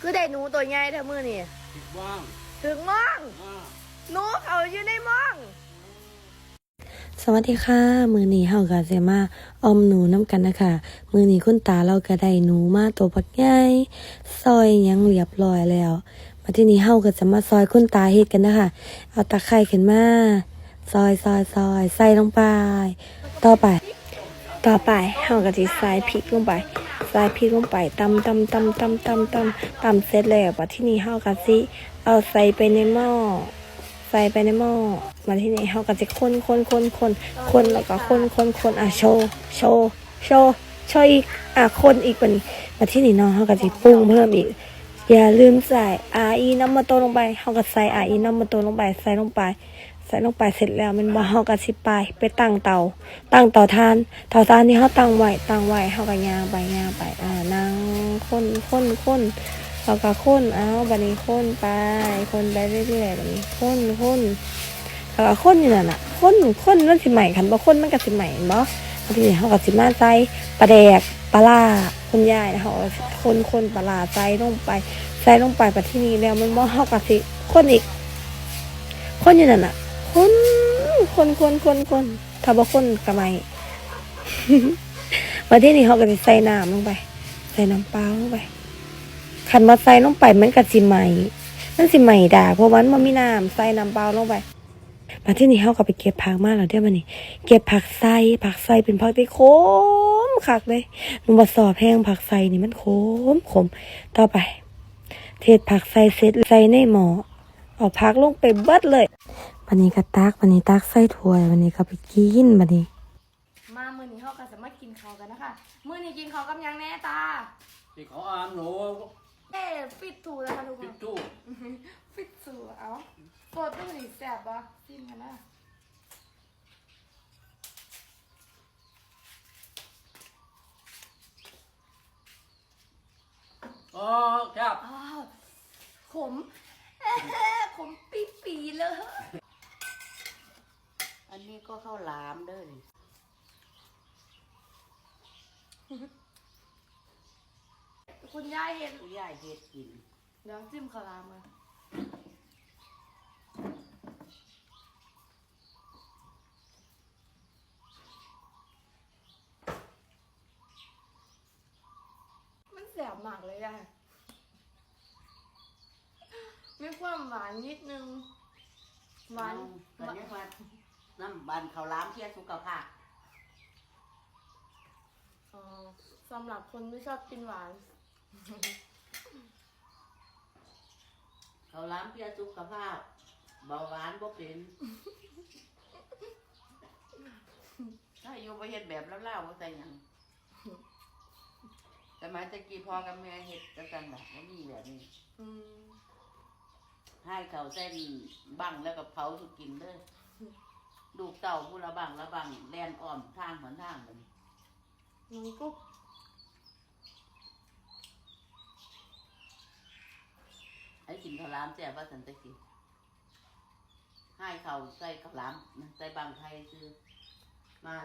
คือได้หนูตัวใหญ่เท่ามือนี่ผิดว่างถึงม่องอ่าหนูเขาอยู่ในม่องสวัสดีค่ะ มือนี้เฮาก็สิมาออมหนูน้ำกันนะคะ มือนี้คุณตาเราก็ได้หนูมาตัวบักใหญ่ซอยหยังเรียบร้อยแล้วมาที่นี้เฮาก็จะมาซอยคุณตาเฮ็ดกันนะคะ เอาตะไคร้ขึ้นมาซอยซอยซอยใส่ลงไป ต่อไป ต่อไปเฮาก็สิใส่พริกลงไป ใส่พริกลงไปตำตำตำตำตำตำตำเสร็จแล้วบัดที่นี้เฮาก็สิเอาใส่ไปในหม้อใส่ไปในหม้อมาที่นี่เขาก็จะคนคนคนคนคนแล้วก็คนคนคนอะโชว์โชว์โชว์โชว์อีกอะคนอีกวันนี้มาที่นี่เน้องเขาก็จะปรุงเพิ่มอีกอย่าลืมใส่อาอีน้ำมันโตลงไปเขาก็ใส่อาอีน้ำมันโตลงไปใส่ลงไป ใส่ลงไปเสร็จแล้วมันบ่เขาก็สิไปไปตั้งเตา ตั้งเตาทานเตาทานที่เขาตั้งไว้ตั้งไว้เขาก็ย่างไปย่างไปอ่านั่งคนคนคนแล้วก็คนเอาบัดนี้คนไปคนไปเรื่อยๆแบบนี้คนคนแล้วก็คนอยู่นั่นน่ะคนคนมันสิใหม่คันบ่คนมันก็สิใหม่บ่บางทีเขาก็สิมาใส่ปลาแดกปลาล่าคุณยายนะเขาคนคนปลาล่าใส่ลงไปใส่ลงไปปัที่นี่แล้วมันบ่เขาก็สิคนอีก คนอยู่นั่นน่ะ คนคนคนคนคนถ้าบ่คนก็ไม่มาที่นี่เขาก็จะใส่น้ำลงไป ใส่น้ำเปล่าลงไปขันมาใส่ลงไปมันก็สิใหม่มันสิใหม่ด่าเพราะวามันมีน้ำใส่น้ำเปล่าลงไปมาที่นี่เขาก็ไปเก็บผักมาแล้วเดี๋ยวมันนี่เก็บผักใส่ผักใส่เป็นผักที่ขมคักเลยมันบ่สอบแห้งผักใส่นี่มันขมขมต่อไป เทศผักใส่เสร็จใส่ในหม้อเอาผักลงไปเบิดเลย วันนี้ก็ตักวันนี้ตักใส่ถ้วยวันนี้ก็ไปกินวันนี้ มามือนี้เขาก็จะมากินข้าวกันนะคะมือนี้กินข้าวกับหยังแน่ตาที่เขาอ่านหนูเอ๊ะปิดถูนะคะทุกคปิน ดตู้ปิดสูเอาโปรดตู้นี่แสบบ่จิ้มกันนะอ๋อครับอ้าวขมเอ๊ะขมปีปีๆเลยอั นนี้ก็ข้าวหลามเด้อนี่คุณยายเห็นผู้ใหญ่เฮ็ดกิน เดี๋ยวจิ้มข้าวรามมามันแสบมากเลยอะมีความหวานนิดนึงหวานก็เรียกว่า น้ำบันข้าวหลามเพื่อสุขภาพเอ่อสำหรับคนไม่ชอบกินหวานข้าวหลามเพื่อสุขภาพเบาหวานบ่เป็น ถ้าอยู่ประเฮ็ดแบบเล่าๆบ่ใส่หยังแต่มาตะกี้พ่อกับแม่เฮ็ดจังซั่นล่ะบ่มีแบบนี้ อืมให้เขาเส้นบังแล้วก็เผาสุกินเด้อ ลูกเต่าผู้ละบังละบังแล่นอ้อมทางหนทางบัดนี้น้องกุ๊กให้กินข้าวหลามแซ่บว่าสันตะกี้ให้เขาใส่ข้าวหลามใส่บางไทยคือมา